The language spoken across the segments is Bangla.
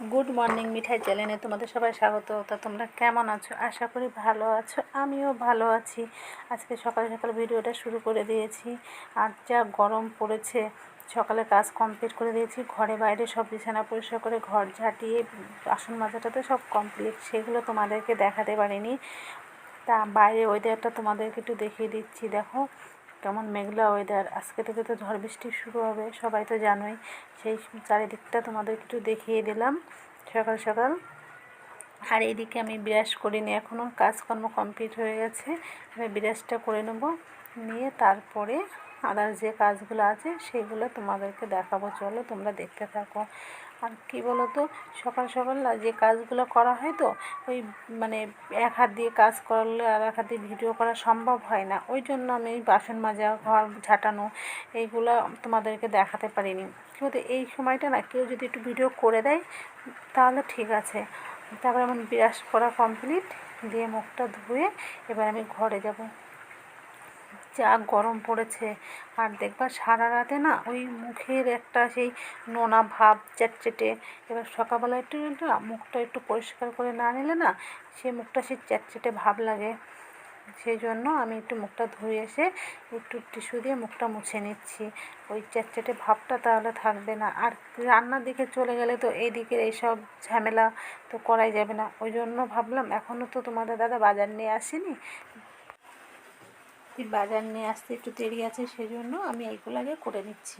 গুড মর্নিং মিঠাই চ্যানেলে তোমাদের সবাই স্বাগত। তা তোমরা কেমন আছো? আশা করি ভালো আছো, আমিও ভালো আছি। আজকে সকাল সকাল ভিডিওটা শুরু করে দিয়েছি। আর যা গরম পড়েছে, সকালে কাজ কমপ্লিট করে দিয়েছি, ঘরে বাইরে সব বিছানা পরিষ্কার করে ঘর ঝাঁটিয়ে, বাসন মাজাটাতে সব কমপ্লিট সেগুলো তোমাদেরকে দেখাতে পারিনি। তা বাইরে ওয়েদারটা তোমাদেরকে একটু দেখিয়ে দিচ্ছি, দেখো। কেমন মেঘলা ওয়েদার আজকে থেকে তো ঝড় বৃষ্টি শুরু হবে, সবাই তো জানোই, সেই চারিদিকটা তোমাদের একটু দেখিয়ে দিলাম সকাল সকাল। আর এইদিকে আমি বিরাজ করিনি এখনও কাজকর্ম কমপ্লিট হয়ে গেছে, আমি বিরাজটা করে নেব, নিয়ে তারপরে আদার যে কাজগুলো আছে, সেগুলো তোমাদেরকে দেখাবো, চলো তোমরা দেখতে থাকো। আর কী বলো তো সকাল সকাল যে কাজগুলো করা হয় তো, ওই মানে এক হাত দিয়ে কাজ করলে আর এক হাত দিয়ে ভিডিও করা সম্ভব হয় না। ওই জন্য আমি বাসন মাজা, ঘর ঝাঁটানো এইগুলো তোমাদেরকে দেখাতে পারিনি। কিন্তু এই সময়টা না কেউ যদি একটু ভিডিও করে দেয়, তাহলে ঠিক আছে। তারপরে আমার বিরাস করা কমপ্লিট দিয়ে মুখটা ধুয়ে এবার আমি ঘরে যাব। যা গরম পড়েছে। আর দেখবা সারা রাতে না ওই মুখের একটা সেই নোনা ভাব চ্যাটচেটে এবার সকালবেলা একটু না মুখটা একটু পরিষ্কার করে না নিলে না সে মুখটা সেই চ্যাটচেটে ভাব লাগে। সেই জন্য আমি একটু মুখটা ধুয়ে এসে একটু টিস্যু দিয়ে মুখটা মুছে নিচ্ছি। ওই চ্যাটচ্যাটে ভাবটা তাহলে থাকবে না। আর রান্নার দিকে চলে গেলে তো এই দিকের এইসব ঝামেলা তো করাই যাবে না। ওই জন্য ভাবলাম এখনও তো তোমাদের দাদা বাজার নিয়ে আসেনি। বাজার নিয়ে আসতে একটু দেরি আছে সেই জন্য আমি এইগুলো আগে করে নিচ্ছি।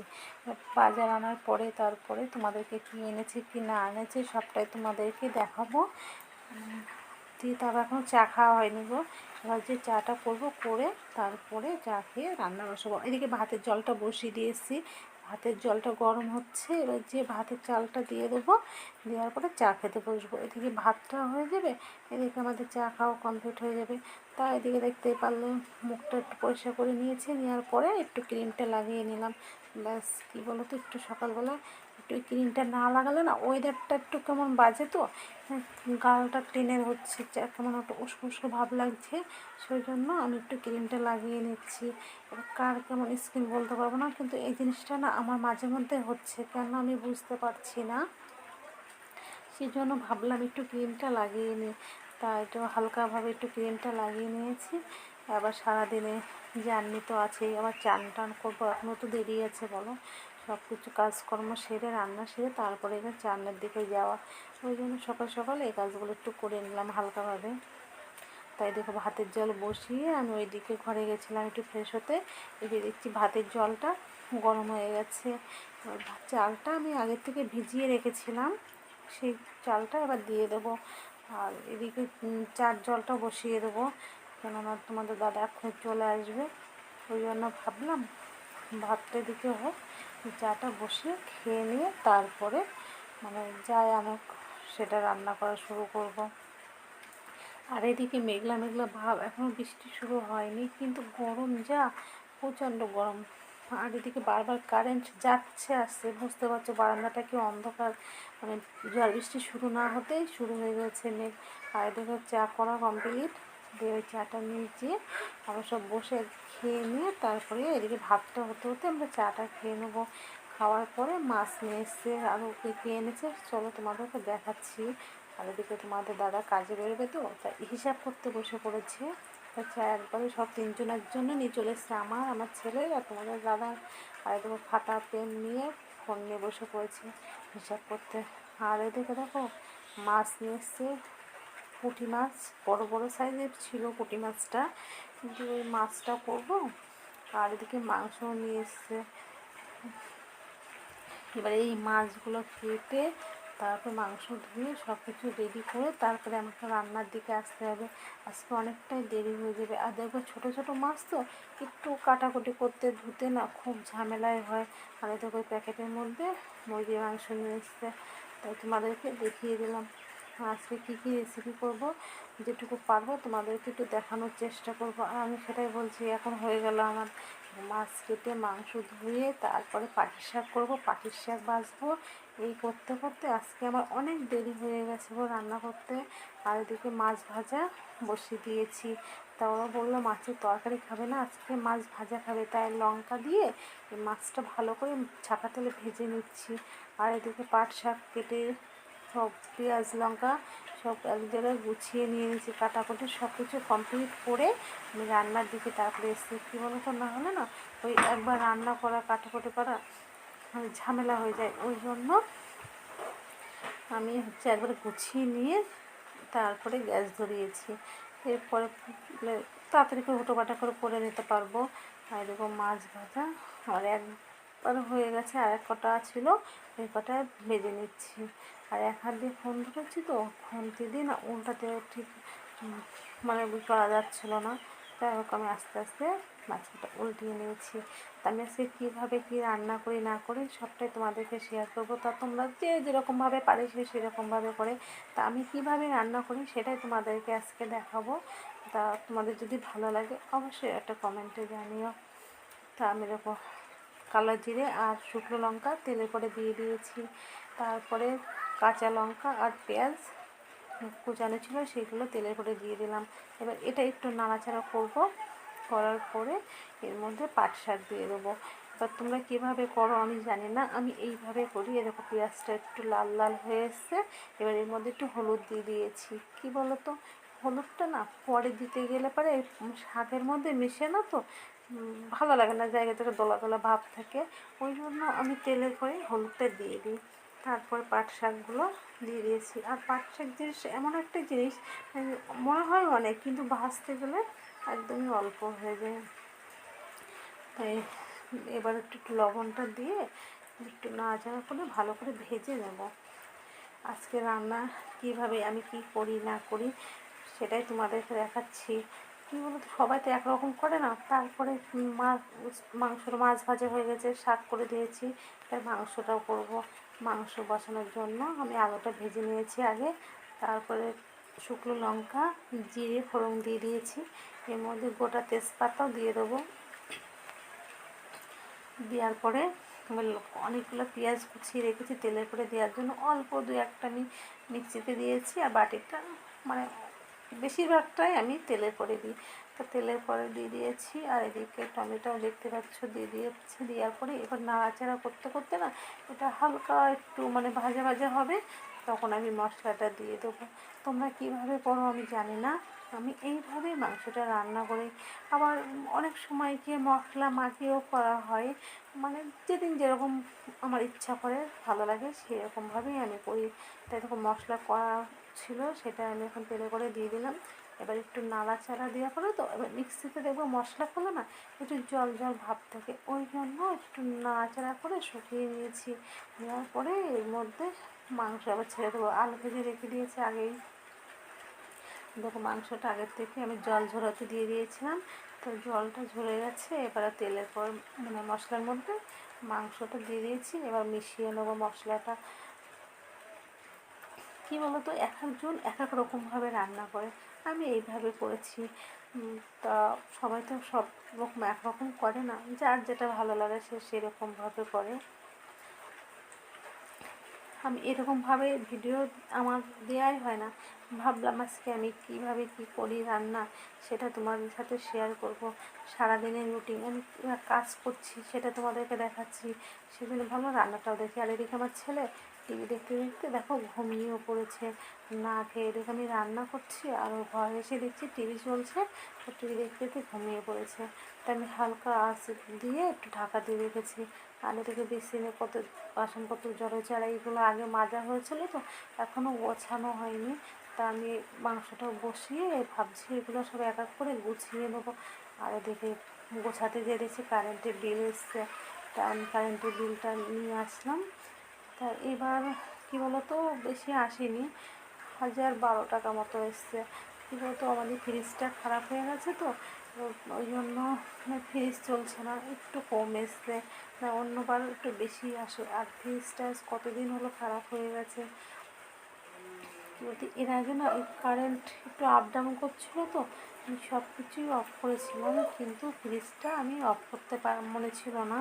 বাজার আনার পরে, তারপরে তোমাদেরকে কি এনেছে, কি না এনেছে, সবটাই তোমাদেরকে দেখাবো। দিয়ে তারপর এখন চা খাওয়া হয়নি গো। এবার যে চাটা করব, করে তারপরে চা খেয়ে রান্না বসাবো। এদিকে ভাতের জলটা বসিয়ে দিয়েছি। ভাতের জলটা গরম হচ্ছে, এবার যে ভাতের চালটা দিয়ে দেবো, দেওয়ার পরে চা খেতে বসবো। এদিকে ভাতটা হয়ে যাবে, এদিকে আমাদের চা খাওয়া কমপ্লিট হয়ে যাবে। তা এদিকে দেখতে পারলে মুখটা একটু পরিষ্কার করে নিয়েছি, নেওয়ার পরে একটু ক্রিমটা লাগিয়ে নিলাম। ব্যাস, কী বলো তো একটু সকালবেলা একটু ক্রিমটা না লাগালে না ওয়েদারটা একটু কেমন বাজে তো? হ্যাঁ, গালটা টেনের হচ্ছে কেমন একটা উস্কো উস্কো ভাব লাগছে সেই জন্য আমি একটু ক্রিমটা লাগিয়ে নিচ্ছি। কার কেমন স্কিন বলতে পারব না কিন্তু এই জিনিসটা না আমার মাঝে মধ্যে হচ্ছে কেন আমি বুঝতে পারছি না। সেই জন্য ভাবলাম একটু ক্রিমটা লাগিয়ে নিই। তা একটু হালকাভাবে একটু ক্রিমটা লাগিয়ে নিয়েছি। আবার সারাদিনে জার্নি তো আছেই আবার চান টান করব এখনও তো দেরি আছে বলো। সব কিছু কাজকর্ম সেরে, রান্না সেরে তারপরে এবার চান্নের দিকে যাওয়া। ওই জন্য সকাল সকাল এই কাজগুলো একটু করে নিলাম হালকাভাবে। তাই দেখো ভাতের জল বসিয়ে আমি ওই দিকে ঘরে গেছিলাম একটু ফ্রেশ হতে। এদিকে দেখছি ভাতের জলটা গরম হয়ে গেছে। চালটা আমি আগের থেকে ভিজিয়ে রেখেছিলাম। সেই চালটা এবার দিয়ে দেবো। আর এদিকে চার জলটা বসিয়ে দেবো। কেননা তোমাদের দাদা এখন চলে আসবে। ওই জন্য ভাবলাম ভাতটা এদিকে হোক। চাটা বসিয়ে খেয়ে নিয়ে তারপরে মানে যাই আনুক, সেটা রান্না করা শুরু করব। আর এদিকে মেঘলা মেঘলা ভাব এখনও বৃষ্টি শুরু হয়নি, কিন্তু গরম যা, প্রচণ্ড গরম। আর এদিকে বারবার কারেন্ট যাচ্ছে আসছে, বুঝতে পারছ বারান্দাটা কি অন্ধকার? মানে ঝড় বৃষ্টি শুরু না হতেই শুরু হয়ে গেছে মেঘ। আর এদিকে চা করা কমপ্লিট দিয়ে ওই চাটা নিয়ে আবার সব বসে খেয়ে নিয়ে তারপরে এদিকে ভাতটা হতে হতে আমরা চাটা খেয়ে নেব। খাওয়ার পরে মাছ নিয়ে এসছে আরও কী কী এনেছে, চলো তোমাদেরকে দেখাচ্ছি। আর এদিকে তোমাদের দাদা কাজে বেরোবে তো তা হিসাব করতে বসে পড়েছে। আচ্ছা একবারে সব তিনজনের জন্য নিয়ে চলে এসছে আমার আমার ছেলে আর তোমাদের দাদা। আর এদিকে খাতা পেন নিয়ে ফোন নিয়ে বসে পড়েছে হিসাব করতে। আর এদিকে দেখো, মাছ নিয়ে এসছে। পুঁটি মাছ, বড় বড় সাইজের ছিল পুঁটি মাছটা। কিন্তু ওই মাছটা করব। আর এদিকে মাংস নিয়ে এসছে। এবার এই মাছগুলো কেটে তারপর মাংস ধুয়ে সব কিছু রেডি করে তারপরে আমাকে রান্নার দিকে আসতে হবে। আজকে অনেকটাই দেরি হয়ে যাবে। আর দেখব ছোটো ছোটো মাছ তো একটু কাটাকুটি করতে ধুতে না খুব ঝামেলায় হয়। আর দেখো প্যাকেটের মধ্যে মুরগির মাংস নিয়ে এসছে। তাই তোমাদেরকে দেখিয়ে দিলাম। আজকে কী কী রেসিপি করব, যেটুকু পারব তোমাদেরকে একটু দেখানোর চেষ্টা করব। আর আমি সেটাই বলছি, এখন হয়ে গেল আমার মাছ কেটে মাংস ধুয়ে তারপরে পাখির শাক করব। পাখির শাক বাছবো এই করতে করতে আজকে আমার অনেক দেরি হয়ে গেছে গো রান্না করতে। আর এদিকে মাছ ভাজা বসিয়ে দিয়েছি। তা ওরা বলল, মাছের তরকারি খাবে না, আজকে মাছ ভাজা খাবে। তাই লঙ্কা দিয়ে মাছটা ভালো করে ছাকা তেলে ভেজে নিচ্ছি। আর এদিকে পাট শাক কেটে সব পেঁয়াজ, লঙ্কা সব এক জায়গায় গুছিয়ে নিয়ে নিয়েছি, কাটাকুটি সব কিছু কমপ্লিট করে আমি রান্নার দিকে তারপরে এসেছি। কী বলতো, না হলে না ওই একবার রান্না করা, কাটাকুটি করা মানে ঝামেলা হয়ে যায়। ওই জন্য আমি হচ্ছে একবার গুছিয়ে নিয়ে তারপরে গ্যাস ধরিয়েছি। এরপরে তাড়াতাড়ি করে হুটোপাটা করে করে নিতে পারব। আর এরকম মাছ ভাজা আর একবার হয়ে গেছে, আর এক কটা ছিল, ওই কটা ভেজে নিচ্ছি। আর এক হাত দিয়ে ফোন ধরেছি তো ফোনটি দিয়ে না উল্টাতে ঠিক মানে করা যাচ্ছিল না। হোক, আমি আস্তে আস্তে মাছটা উল্টিয়ে নিয়েছি। আমি আজকে কীভাবে কী রান্না করি, না করি, সবটাই তোমাদেরকে শেয়ার করব। তা তোমরা যে যেরকমভাবে পারে সে সেরকমভাবে করে। তা আমি কীভাবে রান্না করি, সেটাই তোমাদেরকে আজকে দেখাবো। তা তোমাদের যদি ভালো লাগে, অবশ্যই একটা কমেন্টে জানিও। তা আমি দেখো কালো জিরে আর শুকনো লঙ্কা তেলে করে দিয়ে দিয়েছি। তারপরে কাঁচা লঙ্কা আর পেঁয়াজ কুচানো ছিল, সেগুলো তেলে করে দিয়ে দিলাম। এবার এটা একটু নাড়াচাড়া করব, করার পরে এর মধ্যে পাট শাক দিয়ে দেবো। এবার তোমরা কীভাবে করো আমি জানি না, আমি এইভাবে করি। এরকম পেঁয়াজটা একটু লাল লাল হয়ে এসছে। এবার এর মধ্যে একটু হলুদ দিয়ে দিয়েছি। কী বলো তো হলুদটা না পরে দিতে গেলে পরে, শাকের মধ্যে মিশে না তো ভালো লাগে না জায়গা থেকে দোলা দোলা ভাব থাকে। ওই জন্য আমি তেলে করে হলুদটা দিয়ে দিই। তারপর পাট শাকগুলো দিয়ে দিয়েছি। আর পাট শাক জিনিস এমন একটা জিনিস মনে হয় অনেক, কিন্তু ভাজতে গেলে একদমই অল্প হয়ে যায়। তাই এবার একটু একটু লবণটা দিয়ে একটু না নাড়াচাড়া করে ভালো করে ভেজে নেব। আজকে রান্না কীভাবে আমি কি করি না করি সেটাই তোমাদেরকে দেখাচ্ছি। কী বলতো, সবাই তো একরকম করে না। তারপরে মাছ মাংসর মাছ ভাজা হয়ে গেছে, শাক করে দিয়েছি। তাই মাংসটাও করব। মাংস বসানোর জন্য আমি আলুটা ভেজে নিয়েছি আগে। তারপরে শুকনো লঙ্কা, জিরে, ফোড়ন দিয়ে দিয়েছি। এর মধ্যে গোটা তেজপাতাও দিয়ে দেবো। দেওয়ার পরে অনেকগুলো পেঁয়াজ কুচিয়ে রেখেছি তেলের করে দেওয়ার জন্য। অল্প দু একটা আমি মিক্সিতে দিয়েছি আর বাটিটা মানে বেশিরভাগটাই আমি তেলের পরে দিই। তো তেলের পরে দিয়ে দিয়েছি আর এদিকে টমেটো দেখতে পাচ্ছ দিয়ে দিয়েছি, দেওয়ার পরে এবার নাড়াচাড়া করতে করতে না এটা হালকা একটু মানে ভাজা ভাজা হবে, তখন আমি মশলাটা দিয়ে দেবো। তোমরা কীভাবে করো আমি জানি না, আমি এইভাবেই মাংসটা রান্না করি। আবার অনেক সময় গিয়ে মশলা মাখিয়েও করা হয় মানে যেদিন যেরকম আমার ইচ্ছা করে, ভালো লাগে, সেরকমভাবেই আমি করি। তাই এরকম মশলা করা ছিল, সেটা আমি এখন তেলে করে দিয়ে দিলাম। এবার একটু নাড়াচাড়া দেওয়া পরে তো, এবার মিক্সিতে দেখব মশলা করলে না, একটু জল জল ভাব থাকে। ওই জন্য একটু নাড়াচাড়া করে শুকিয়ে নিয়েছি। নেওয়ার পরে এর মধ্যে মাংস আবার ছেড়ে দেবো। আলু ভেজে রেখে দিয়েছি আগেই। দেখো মাংসটা আগের থেকে আমি জল ঝরাতে দিয়ে দিয়েছিলাম। তো জলটা ঝরে গেছে, এবারে তেলের পর মানে মশলার মধ্যে মাংসটা দিয়ে দিয়েছি, এবার মিশিয়ে নেব মশলাটা। কী বলতো, এক একজন এক এক রকমভাবে রান্না করে, আমি এইভাবে করেছি। তা সবাই তো সব রকম এক রকম করে না, যার যেটা ভালো লাগে সে সেরকমভাবে করে। আমি এরকমভাবে ভিডিও আমার দেওয়াই হয় না। ভাবলাম আজকে আমি কীভাবে কি করি রান্না, সেটা তোমাদের সাথে শেয়ার করব। সারাদিনের রুটিন আমি কাজ করছি সেটা তোমাদেরকে দেখাচ্ছি। সেজন্য ভালো রান্নাটাও দেখি। আর এদিকে আমার ছেলে টিভি দেখতে দেখতে দেখো ঘুমিয়েও পড়েছে। না খেয়ে এদিকে আমি রান্না করছি আর ও ঘরে এসে দেখছি টিভি চলছে, তো টিভি দেখতে দেখতে ঘুমিয়ে পড়েছে। তাই আমি হালকা আঁচ দিয়ে একটু ঢাকা দিয়ে রেখেছি। আর এদিকে বেসিনে কত বাসনপত্র জড়ো চারা এইগুলো আগে মাজা হয়েছিল তো এখনও গোছানো হয়নি। তা আমি মাংসটা বসিয়ে ভাবছি এগুলো সব এক এক করে গুছিয়ে নেব। আর এদিকে গোছাতে গিয়ে দেখছি কারেন্টের বিল এসছে। তা আমি কারেন্টের বিলটা নিয়ে আসলাম। তা এবার কী বলতো, বেশি আসেনি। হাজার বারো টাকা মতো এসছে। কী বলতো, আমাদের ফ্রিজটা খারাপ হয়ে গেছে তো ওই জন্য মানে ফ্রিজ চলছে না, একটু কম এসছে। না, অন্যবার একটু বেশি আসে। আর ফ্রিজটা কতদিন হলো খারাপ হয়ে গেছে? বলতে, এর আগে না ওই কারেন্ট একটু আপ ডাউন করছিল তো, আমি সব কিছুই অফ করেছিলাম, কিন্তু ফ্রিজটা আমি অফ করতে পার মনে ছিল না।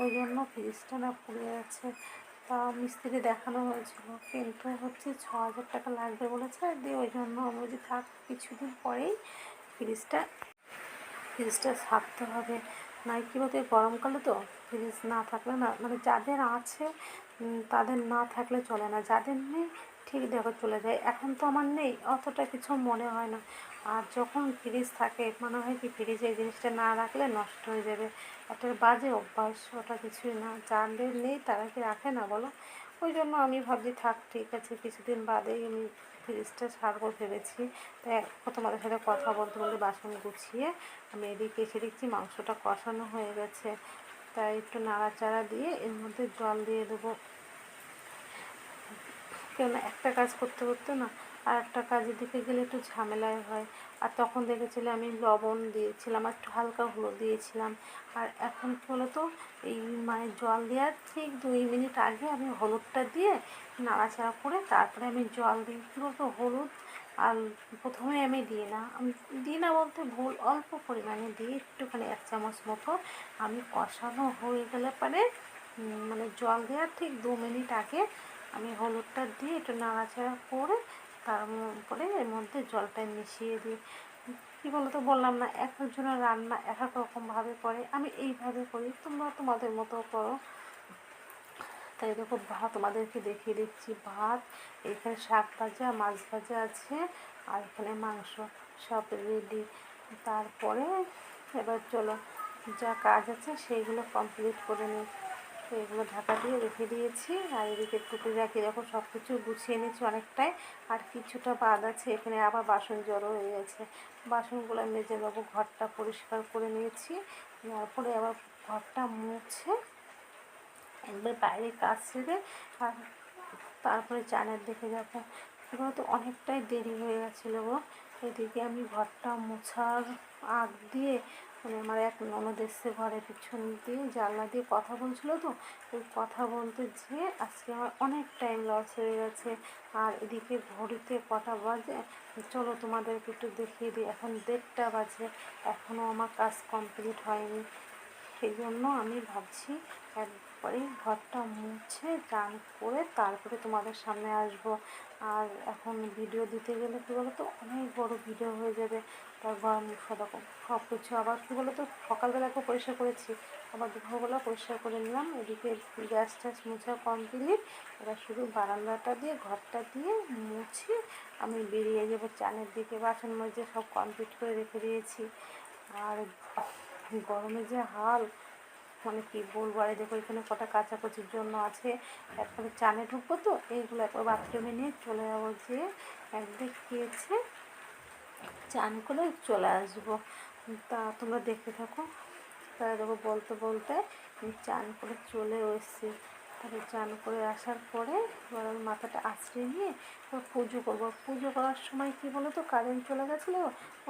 ওই জন্য ফ্রিজটা না পুড়ে গেছে। মিস্ত্রি দেখানো হয়েছিল। কিন্তু হচ্ছে ছ হাজার টাকা লাগবে বলেছে। দিয়ে ওই জন্য আমি বলছি, থাক, কিছুদিন পরেই ফ্রিজটা ফ্রিজটা ছাড়তে হবে। না, কী বলতে গরমকালে তো ফ্রিজ না থাকলে না মানে যাদের আছে তাদের না থাকলে চলে না। যাদের নেই, ঠিক দেখো, চলে যায়। এখন তো আমার নেই, অতটা কিছু মনে হয় না। আর যখন ফ্রিজ থাকে, মনে হয় কি, ফ্রিজে এই জিনিসটা না রাখলে নষ্ট হয়ে যাবে। একটা বাজে অভ্যাস, ওটা কিছুই না। যাদের নেই তারা কি রাখে না, বলো? ওই জন্য আমি ভাবছি, থাক, ঠিক আছে, কিছুদিন বাদেই আমি ফ্রিজটা ছাড়বো ভেবেছি তাই তোমাদের সাথে কথা বলতে বলতে বাসন গুছিয়ে আমি এদিকে এসে দেখছি মাংসটা কষানো হয়ে গেছে। তাই একটু নাড়াচাড়া দিয়ে এর মধ্যে জল দিয়ে দেবো। কেন একটা কাজ করতে করতে না আর একটা কাজের দিকে গেলে একটু ঝামেলায় হয়। আর তখন দেখেছিলে আমি লবণ দিয়েছিলাম, আর একটু হালকা হলুদ দিয়েছিলাম। আর এখন কী বলো তো এই মানে জল দেওয়ার ঠিক দুই মিনিট আগে আমি হলুদটা দিয়ে নাড়াচাড়া করে তারপরে আমি জল দিই। কী বলতো, হলুদ আর প্রথমে আমি দিই না। আমি দিই না বলতে ভুল, অল্প পরিমাণে দিই, একটুখানি এক চামচ মতো। আমি কষানো হয়ে গেলে পরে মানে জল দেওয়ার ঠিক দু মিনিট আগে আমি হলুদটা দিয়ে একটু নাড়াচাড়া করে তারপরে এর মধ্যে জলটা মিশিয়ে দিই কী বলতো বললাম না, এক একজনের রান্না এক এক রকমভাবে করে। আমি এইভাবে করি, তোমরা তোমাদের মতো করো। তাই দেখো, ভাত তোমাদেরকে দেখিয়ে দিচ্ছি। ভাত, এখানে শাক ভাজা, মাছ ভাজা আছে, আর এখানে মাংস সব রেডি তারপরে এবার চলো, যা কাজ আছে সেইগুলো কমপ্লিট করে নিই। এগুলো ঢাকা দিয়ে রেখে দিয়েছি। আর এদিকে টুকু রাখি দেখো সব কিছু গুছিয়ে নিয়েছি অনেকটাই। আর কিছুটা বাদ আছে, এখানে আবার বাসন জড়ো হয়ে গেছে। বাসনগুলো মেজে দেবো ঘরটা পরিষ্কার করে নিয়েছি। তারপরে আবার ঘরটা মুছে একবার বাইরে কাজ সেরে আর তারপরে চানের দেখে যাব। এগুলো তো অনেকটাই দেরি হয়ে গেছিল গো। এদিকে আমি ঘরটা মোছার আগ দিয়ে মানে আমার এক ননদ এসছে ঘরের পিছন দিয়ে জানলা দিয়ে কথা বলছিল তো। ওই কথা বলতে যেয়ে আজকে আমার অনেক টাইম লস হয়ে গেছে। আর এদিকে ঘড়িতে কটা বাজে। চলো তোমাদেরকে একটু দেখিয়ে দিই। এখন দেড়টা বাজে। এখনও আমার কাজ কমপ্লিট হয়নি। সেই জন্য আমি ভাবছি একবারে ঘরটা মুছে চান করে তারপরে তোমাদের সামনে আসব। আর এখন ভিডিও দিতে গেলে কী বলো তো অনেক বড় ভিডিও হয়ে যাবে। তার ঘর মুখা দেখো সব কিছু আবার কী বলো তো সকালবেলা একটু পরিষ্কার করেছি। আবার দুপুরবেলা পরিষ্কার করে নিলাম, এদিকে গ্যাস ট্যাস মোছা কমপ্লিট এবার শুধু বারান্দাটা দিয়ে, ঘরটা দিয়ে মুছে আমি বেরিয়ে যাব চানের দিকে। বাসন মজে সব কমপ্লিট করে রেখে দিয়েছি। আর গরমে যে হাল মানে কি বলব? আর দেখো, এখানে কটা কাচাকুচির জন্য আছে। একবারে চানে ঢুকবো তো, এইগুলো একবার বাথরুমে নিয়ে চলে যাব যে একদিক গিয়েছে চান করে চলে আসব। তা তোমরা দেখতে থাকো। তা দেখো, বলতে বলতে চান করে চলে এসেছি। তারপরে চান করে আসার পরে এবার আমি মাথাটা আশ্রয় নিয়ে এবার পুজো করব। পুজো করার সময় কি বলো তো কারেন্ট চলে গেছিল?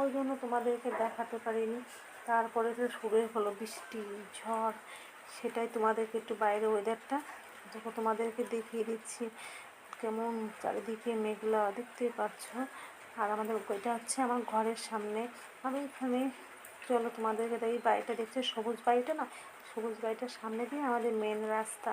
ওই জন্য তোমাদেরকে দেখাতে পারিনি। তারপরে তো শুরু হলো বৃষ্টি, ঝড়, সেটাই তোমাদেরকে একটু বাইরে ওয়েদারটা দেখো, তোমাদেরকে দেখিয়ে দিচ্ছি কেমন চারিদিকে মেঘলা দেখতেই পাচ্ছ। আর আমাদের এটা হচ্ছে আমার ঘরের সামনে। আমি এখানে, চলো তোমাদেরকে দেখি, বাড়িটা দেখছে, সবুজ বাড়িটা না? সবুজ বাড়িটার সামনে দিয়ে আমাদের মেন রাস্তা।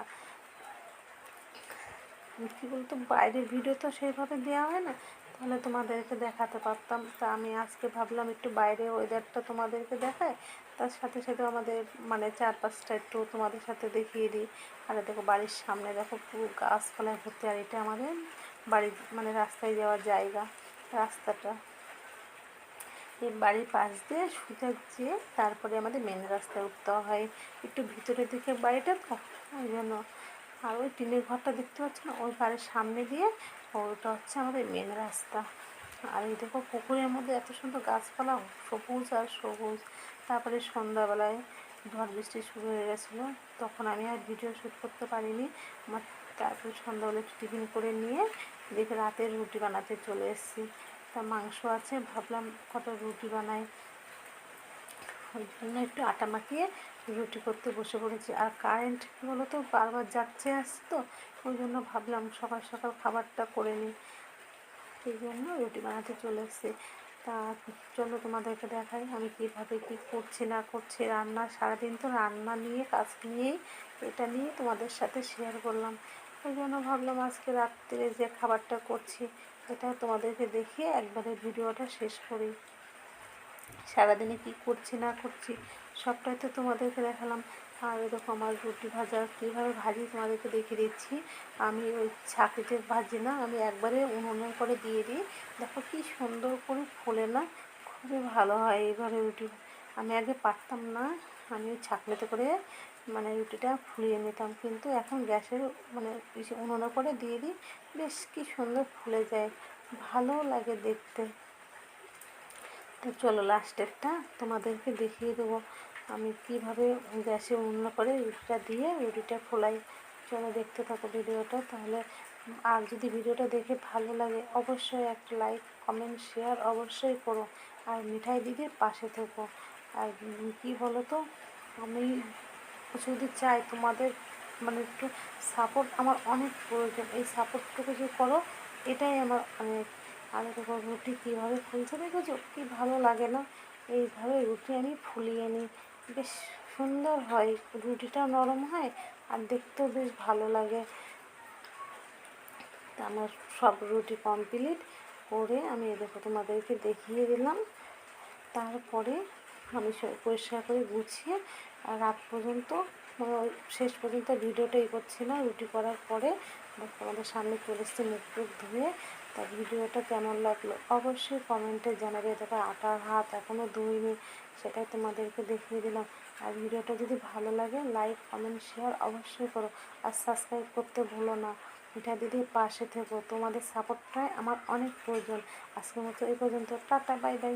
কী বলতো, বাইরের ভিডিও তো সেইভাবে দেওয়া হয় না। তাহলে তোমাদেরকে দেখাতে পারতাম। তা আমি আজকে ভাবলাম একটু বাইরে ওয়েদারটা তোমাদেরকে দেখায় তার সাথে সাথে আমাদের মানে চারপাশটা একটু তোমাদের সাথে দেখিয়ে দিই। আর দেখো বাড়ির সামনে দেখো পুরো গাছপালায় ভর্তি, আর এটা আমাদের বাড়ির মানে রাস্তায় যাওয়ার জায়গা, রাস্তাটা। এই বাড়ির পাশ দিয়ে সোজা যেয়ে তারপরে আমাদের মেন রাস্তায় উঠতে হয়। একটু ভিতরের দিকে বাড়িটা তো ওই জন্য আর ওই টিনের ঘরটা দেখতে পাচ্ছি না? ওই বাড়ির সামনে দিয়ে ওটা হচ্ছে আমাদের মেন রাস্তা। আর এই দেখো পুকুরের মধ্যে এত সুন্দর গাছপালা, সবুজ আর সবুজ। তারপরে সন্ধ্যাবেলায় ঝড় বৃষ্টি শুরু হয়ে গেছিল। তখন আমি আর ভিডিও শ্যুট করতে পারিনি। আমার তারপরে সন্ধ্যাবেলা টিফিন করে নিয়ে দেখে রাতের রুটি বানাতে চলে এসেছি। তা মাংস আছে, ভাবলাম কটা রুটি বানাই। ওই জন্য একটু আটা মাখিয়ে রুটি করতে বসে পড়েছি। আর কারেন্ট কী বলো তো বারবার যাচ্ছে আসছে তো ওই জন্য ভাবলাম সকাল সকাল খাবারটা করে নিই। সেই জন্য রুটি বানাতে চলে এসেছি। তা চলো তোমাদেরকে দেখাই আমি কীভাবে কী করছি, না করছি। রান্না, সারাদিন তো রান্না নিয়ে, কাজ নিয়েই, এটা নিয়ে তোমাদের সাথে শেয়ার করলাম। ওই জন্য ভাবলাম আজকে রাত্রে যে খাবারটা করছি, এটা তোমাদেরকে দেখিয়ে একবারে ভিডিওটা শেষ করি। সারাদিনে কি করছি, না করছি সবটাই তো তোমাদেরকে দেখালাম। আর এরকম আমার রুটি ভাজা কীভাবে ভাজি তোমাদেরকে দেখিয়ে দিচ্ছি। আমি ওই ছাঁকিতে ভাজি না, আমি একবারে উনুনে করে দিয়ে দিই। দেখো কি সুন্দর করে ফোলে না, খুবই ভালো হয় এইভাবে রুটি। আমি আগে পারতাম না, আমি ওই ছাঁকনিতে করে মানে রুটিটা ফুলিয়ে নিতাম। কিন্তু এখন গ্যাসের মানে উনুনে করে দিয়ে দিই, বেশ কি সুন্দর ফুলে যায়, ভালো লাগে দেখতে। তো চলো লাস্টেরটা তোমাদেরকে দেখিয়ে দেবো। আমি কীভাবে গ্যাসে উন্ন করে রুটিটা দিয়ে রুটিটা ফোলাই চলো দেখতে থাকো ভিডিওটা। তাহলে আর যদি ভিডিওটা দেখে ভালো লাগে, অবশ্যই একটা লাইক, কমেন্ট, শেয়ার অবশ্যই করো। আর মিঠাই দিদির পাশে থেকো। আর কি বলো তো আমি যদি চাই তোমাদের মানে একটু সাপোর্ট আমার অনেক প্রয়োজন। এই সাপোর্টটুকু যে করো, এটাই আমার অনেক। আর দেখো রুটি কীভাবে ফুলছে দেখেছ? কী ভালো লাগে না? এইভাবে রুটি আমি ফুলিয়ে নিই। বেশ সুন্দর হয়, রুটিটাও নরম হয় আর দেখতেও বেশ ভালো লাগে। আমার সব রুটি কমপ্লিট করে আমি দেখো তোমাদেরকে দেখিয়ে দিলাম। তারপরে আমি পরিষ্কার করে গুছিয়ে আর রাত পর্যন্ত মানে শেষ পর্যন্ত ভিডিওটাই করছিলাম রুটি করার পরে তোমাদের সামনে চলে এসছে মুখ টুক ধুয়ে। তা ভিডিওটা কেমন লাগল? অবশ্যই কমেন্টে জানাবে। দেখো, আটার হাত এখনও ধুইনি, সেটাই তোমাদেরকে দেখিয়ে দিলাম। আর ভিডিওটা যদি ভালো লাগে, লাইক, কমেন্ট, শেয়ার অবশ্যই করো। আর সাবস্ক্রাইব করতে ভুলো না। এটা দিদি পাশে থেকো। তোমাদের সাপোর্টটাই আমার অনেক প্রয়োজন। আজকের মতো এই পর্যন্ত। Tata, bye bye.